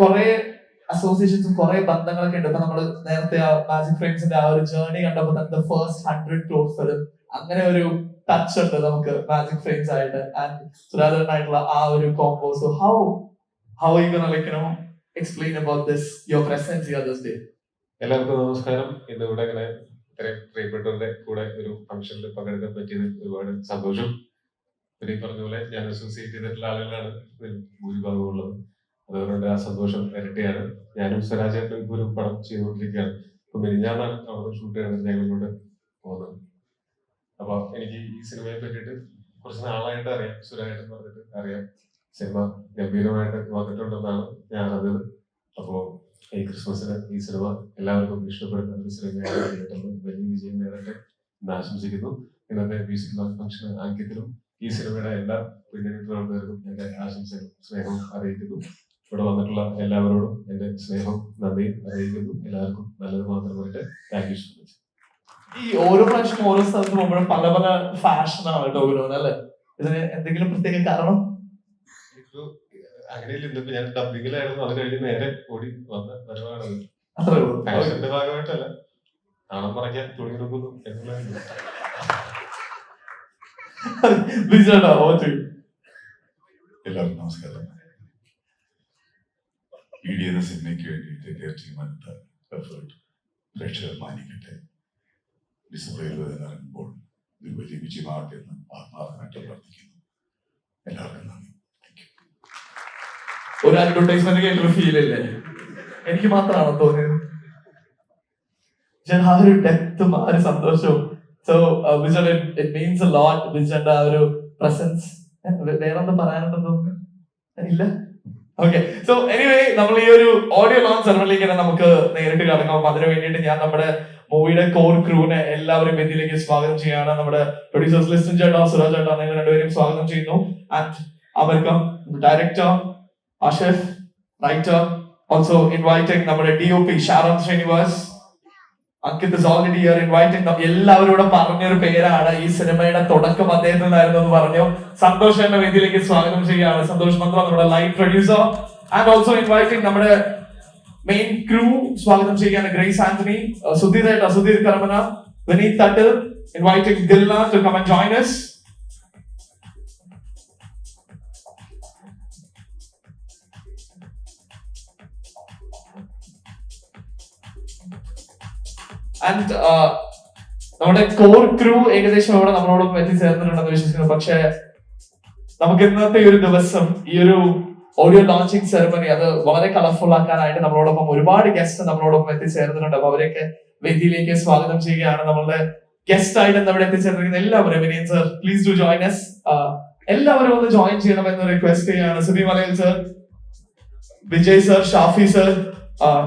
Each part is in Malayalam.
കുറെ അസോസിയേഷൻസും കുറെ ബന്ധങ്ങളൊക്കെ ഉണ്ട്. ഇപ്പൊ നമ്മൾ നേരത്തെ മാജിക് ഫ്രെയിംസിന്റെ ആ ഒരു ജേർണി കണ്ടപ്പോ തന്നെ ഫസ്റ്റ് ഹൺഡ്രഡ് ക്ലോസ് ഫിലിം അങ്ങനെ ഒരു ടച്ച് ഉണ്ട് നമുക്ക് മാജിക് ഫ്രെയിംസ് ആയിട്ട്. ആൻഡ് സുരാധരനായിട്ടുള്ള ആ ഒരു combo so how how you ലൈക്കിനോ explain about this your presence here this day എല്ലാവർക്കും നമസ്കാരം. ഇന്ന് ഇവിടെ ഇങ്ങനെ ഇത്രയും പ്രിയപ്പെട്ടവരുടെ കൂടെ ഒരു ഫംഗ്ഷനിൽ പങ്കെടുക്കാൻ പറ്റിയത് ഒരുപാട് സന്തോഷം. പിന്നെ ഈ പറഞ്ഞ പോലെ ഞാൻ അസോസിയേറ്റ് ചെയ്തിട്ടുള്ള ആളുകളാണ് ഭൂരിഭാഗം ഉള്ളത്. അതുകൊണ്ട് ആ സന്തോഷം ഇരട്ടിയാണ്. ഞാനും സ്വരാജേട്ടനും ഇപ്പോൾ ഒരു പടം ചെയ്തുകൊണ്ടിരിക്കുകയാണ്. ഇപ്പൊ മെരിഞ്ഞാന്നാണ് അവിടെ ഷൂട്ട് ചെയ്യുന്നത് ഞങ്ങളിലൂടെ പോകുന്നത്. അപ്പൊ എനിക്ക് ഈ സിനിമയെ പറ്റിയിട്ട് കുറച്ച് നാളായിട്ട് അറിയാം. സുരായിട്ട് പറഞ്ഞിട്ട് അറിയാം. സിനിമ ഗംഭീരമായിട്ട് വന്നിട്ടുണ്ടെന്നാണ് ഞാൻ അറിഞ്ഞത്. അപ്പോ ഈ ക്രിസ്മസിന് ഈ സിനിമ എല്ലാവർക്കും ഇഷ്ടപ്പെടുന്ന ഒരു സിനിമയാണ്. വലിയ വിജയം നേടട്ടെ എന്ന് ആശംസിക്കുന്നു. ഇന്നത്തെ മ്യൂസിക് ലോഞ്ച് ഫംഗ്ഷൻ ആംഗ്യത്തിലും ഈ സിനിമയുടെ എല്ലാ പിന്നീട് പ്രവർത്തകർക്കും എന്റെ ആശംസകളും സ്നേഹവും അറിയിക്കുന്നു. ഇവിടെ വന്നിട്ടുള്ള എല്ലാവരോടും എന്റെ സ്നേഹം നന്ദി അറിയിക്കുന്നു. എല്ലാവർക്കും നല്ലത് മാത്രമായിട്ട് താങ്ക് യു സോ മച്ച് ഈ ഓരോ പ്രാവശ്യം ഓരോ സ്ഥലത്ത് പോകുമ്പോഴും പല പല ഫാഷനാണ് ടോവിനോന് അല്ലെ? ഇതിന് എന്തെങ്കിലും പ്രത്യേക കാരണം? ഇപ്പൊ അങ്ങനെയില്ല ഞാൻ ഡബിങ്ങിലായിരുന്നു അത് കഴിഞ്ഞ് നേരെ ഓടി വന്ന വരവാണത് അത്രേ ഉള്ളൂ. ഫാഷന്റെ ഭാഗമായിട്ടല്ല. നാണം മറയ്ക്കാൻ തുണി നോക്കുന്നു ഓച്ചു എല്ലാവർക്കും നമസ്കാരം. എന്ന സിനിമയ്ക്ക് വേണ്ടിയിട്ട് തീർച്ചയായും എഫേർട്ട് പ്രേക്ഷകർ മാനിക്കട്ടെ. ഡിസംബർ ഇരുപതിന് ഇറങ്ങുമ്പോൾ ഇത് വലിയ വിജയമാകട്ടെ ആത്മാർത്ഥമായിട്ട് പ്രാർത്ഥിക്കുന്നു എല്ലാവർക്കും നന്ദി. ഒരു അഡ്വർടൈസ്മെന്റ് കേട്ടൊരു ഫീൽ ഇല്ലേ എനിക്ക് മാത്രമാണോ തോന്നിയത്? ഞാൻ ആ ഒരു ഡെപ്തും ആ ഒരു സന്തോഷവും. So Vijan it means lot വിജന്റെ ആ ഒരു പ്രസൻസ് വേറെ എന്താ പറയാനുണ്ടെന്ന് തോന്നുന്നു? ഇല്ല? ഓക്കെ സോ എനിവേ നമ്മൾ ഈ ഒരു ഓഡിയോ ലോഞ്ച് സെർവറിലേക്ക് തന്നെ നമുക്ക് നേരിട്ട് കടക്കാം. അപ്പൊ അതിനു വേണ്ടിയിട്ട് ഞാൻ നമ്മുടെ മൂവിയുടെ കോർ ക്രൂവിനെ എല്ലാവരും വേദിയിലേക്ക് സ്വാഗതം ചെയ്യാണ് നമ്മുടെ പ്രൊഡ്യൂസേഴ്സ് ലിസ്റ്റൻ ചേട്ടാ സുരാജ് ചേട്ടാ നിങ്ങൾ രണ്ടുപേരും സ്വാഗതം ചെയ്യുന്നു. ആൻഡ് അവർക്ക് director Ashaf writer also inviting നമ്മുടെ D O P Sharad Srinivas Ankit already here inviting എല്ലാവരോടും പറഞ്ഞൊരു പേരാണ്. ഈ സിനിമയുടെ തുടക്കം അദ്ദേഹത്തിൽ നിന്നായിരുന്നു എന്ന് പറഞ്ഞു. സന്തോഷ് എന്ന വേദിയിലേക്ക് സ്വാഗതം ചെയ്യുകയാണ്. സന്തോഷ് മന്ത്ര നമ്മുടെ live producer and also inviting നമ്മുടെ മെയിൻ ക്രൂ സ്വാഗതം ചെയ്യുകയാണ്. Grace Antony Sudheer Sudheer Karmana Vineeth Thattil. Inviting Dilna to come and join us. And നമ്മുടെ കോർ ക്രൂ ഏകദേശം അവിടെ നമ്മളോടൊപ്പം എത്തിച്ചേർന്നിട്ടുണ്ടെന്ന് വിശ്വസിക്കുന്നു. പക്ഷേ നമുക്ക് ഇന്നത്തെ ഒരു ദിവസം ഈ ഒരു ഓഡിയോ ലോഞ്ചിങ് സെറമണി അത് വളരെ കളർഫുൾ ആക്കാനായിട്ട് നമ്മളോടൊപ്പം ഒരുപാട് ഗസ്റ്റ് നമ്മളോടൊപ്പം എത്തിച്ചേർന്നിട്ടുണ്ട്. അപ്പൊ അവരെയൊക്കെ വേദിയിലേക്ക് സ്വാഗതം ചെയ്യുകയാണ്. നമ്മളുടെ ഗസ്റ്റ് ആയിട്ട് നമ്മുടെ എത്തിച്ചേർന്നിരിക്കുന്ന എല്ലാവരും. Vinayan sir please do join us എല്ലാവരും ഒന്ന് ജോയിൻ ചെയ്യണമെന്ന് റിക്വസ്റ്റ് ചെയ്യാണ് Subi Malayil sir Vijay sir Shafi sir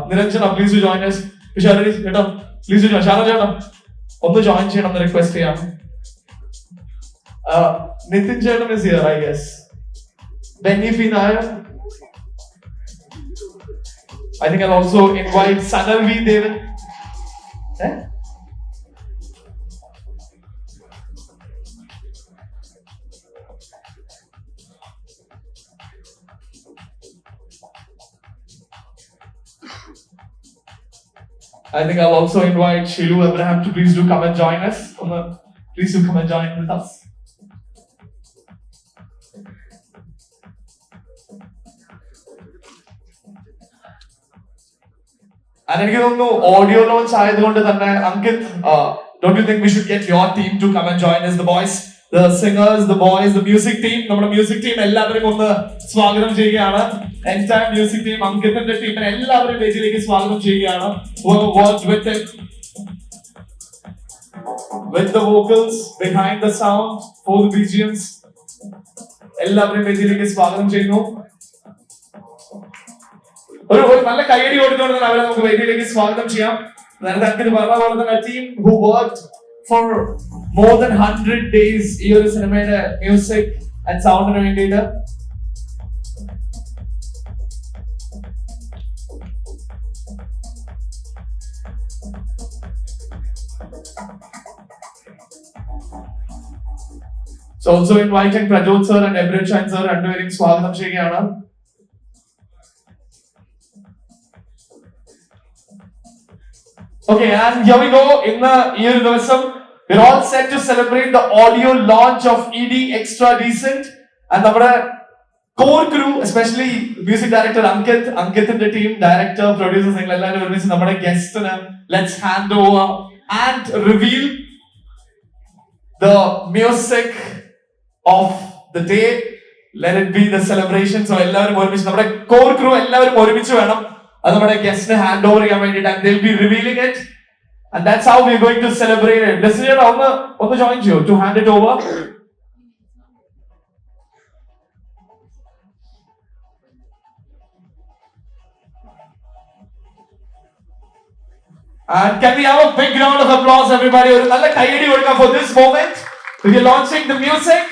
Niranjana please to join us Vishali ചേട്ടാ ജോയിൻ ഷാന ചേട്ടാ ഒന്ന് ജോയിൻ ചെയ്യണം എന്ന് റിക്വസ്റ്റ് ചെയ്യാം. Uh, നിതിൻ ചേട്ടൻ is here I guess Benny P Nair. Think I also invite Sanal V Devan Eh? I think I'll also invite Shilu Abraham to please do come and join us. Come on, Please do come and join with us. And എനിക്ക് തോന്നുന്നു ഓഡിയോ ലോഞ്ച് ആയതുകൊണ്ട് തന്നെ Ankit don't you think we should get your team to come and join the boys The singers the boys the music team നമ്മുടെ മ്യൂസിക് ടീം എല്ലാവരെയും ഒന്ന് സ്വാഗതം ചെയ്യുകയാണ്. എന്റയർ മ്യൂസിക് ടീം അങ്കിത്തിന്റെ ടീമിനെ എല്ലാവരും വേദിയിലേക്ക് സ്വാഗതം ചെയ്യുകയാണ്. വിത്ത് with the vocals behind the sound for the BGMs എല്ലാവരും വേദിയിലേക്ക് സ്വാഗതം ചെയ്യുന്നു. ഒരു ഒരു നല്ല കൈയടി കൊടുത്തുകൊണ്ട് അവരെ നമുക്ക് വേദിയിലേക്ക് സ്വാഗതം ചെയ്യാം. നേരത്തെ അങ്ങനെ പറഞ്ഞ പോലെ തന്നെ team who work for more than hundred days ഈ ഒരു സിനിമയുടെ മ്യൂസിക് ആൻഡ് സൗണ്ടിന് വേണ്ടിയിട്ട്. So also inviting Prajot sir and Everett Shine sir രണ്ടുപേരെയും സ്വാഗതം ചെയ്യുകയാണ്. Okay and here we go ഇന്ന് ഈ ഒരു ദിവസം we're all set to celebrate the audio launch of ED Extra Decent. And നമ്മുടെ core crew especially music director Ankit അങ്കിത്തിന്റെ team director producers നിങ്ങൾ എല്ലാവരും ഒരുമിച്ച് നമ്മുടെ ഗസ്റ്റിന് let's hand over and reveal the music of the day let it be the celebration so എല്ലാവരും ഒരുമിച്ച് നമ്മുടെ കോർ ക്രൂ എല്ലാവരും ഒരുമിച്ച് വേണം അത് നമ്മുടെ ഗസ്റ്റിന് ഹാൻഡ് ഓവർ ചെയ്യാൻ വേണ്ടിയിട്ട് and will be revealing it And that's how we going to celebrate it ഡെസ്റ്റിനിയുടെ ഒന്ന് ഒന്ന് ജോയിൻ ചെയ്യൂ to hand it over And can we have a big round of applause, everybody? ഒരു നല്ല കൈയടി കൊടുക്കാം for this moment. We are launching the music.